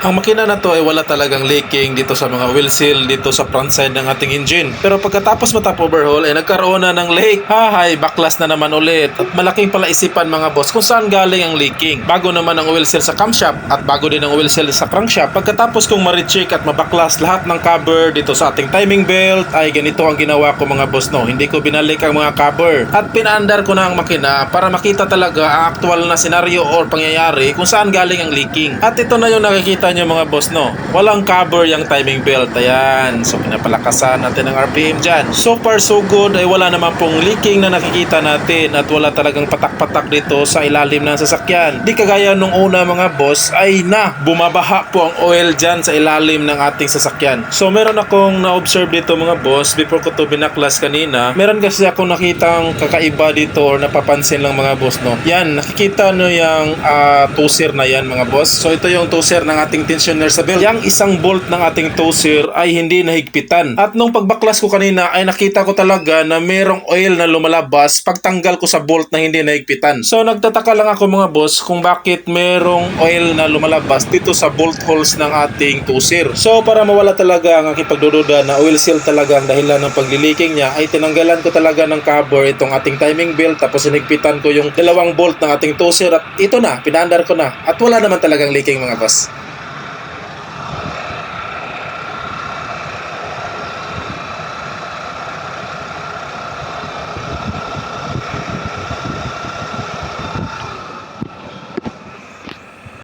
Ang makina na to ay wala talagang leaking dito sa mga wheel seal dito sa front side ng ating engine. Pero pagkatapos matap overhaul ay nagkaroon na ng leak. Hahay, baklas na naman ulit. At malaking pala isipan mga boss kung saan galing ang leaking. Bago naman ang oil seal sa camshaft at bago din ang oil seal sa crankshaft. Pagkatapos kong ma-recheck at mabaklas lahat ng cover dito sa ating timing belt ay ganito ang ginawa ko mga boss no. Hindi ko binalik ang mga cover at pinaandar ko na ang makina para makita talaga ang aktual na senaryo or pangyayari kung saan galing ang leaking. At ito na yung nakikita nyo mga boss no. Walang cover yung timing belt. Ayan. So pinapalakasan natin ang RPM dyan. So far so good ay wala naman pong leaking na nakikita natin at wala talagang patak-patak dito sa ilalim ng sasakyan. Di kagaya nung una mga boss ay na bumabaha po ang oil dyan sa ilalim ng ating sasakyan. So meron akong na-observe dito mga boss before ko to binaklas kanina. Meron kasi akong nakitang kakaiba dito or napapansin lang mga boss no. Yan, nakikita nyo yung ah, toser na yan mga boss. So ito yung toser ng ating tensioner sa belt. Yang isang bolt ng ating toser ay hindi nahigpitan. At nung pagbaklas ko kanina ay nakita ko talaga na merong oil na lumalabas pagtanggal ko sa bolt na hindi nahigpitan. So nagtataka lang ako mga boss kung bakit merong oil na lumalabas dito sa bolt holes ng ating toser. So para mawala talaga ang aking pagdududa na oil seal talaga ang dahilan ng pagliliking niya ay tinanggalan ko talaga ng cover itong ating timing belt tapos sinigpitan ko yung dalawang bolt ng ating toser at ito na, pinaandar ko na at wala naman talagang leaking mga boss.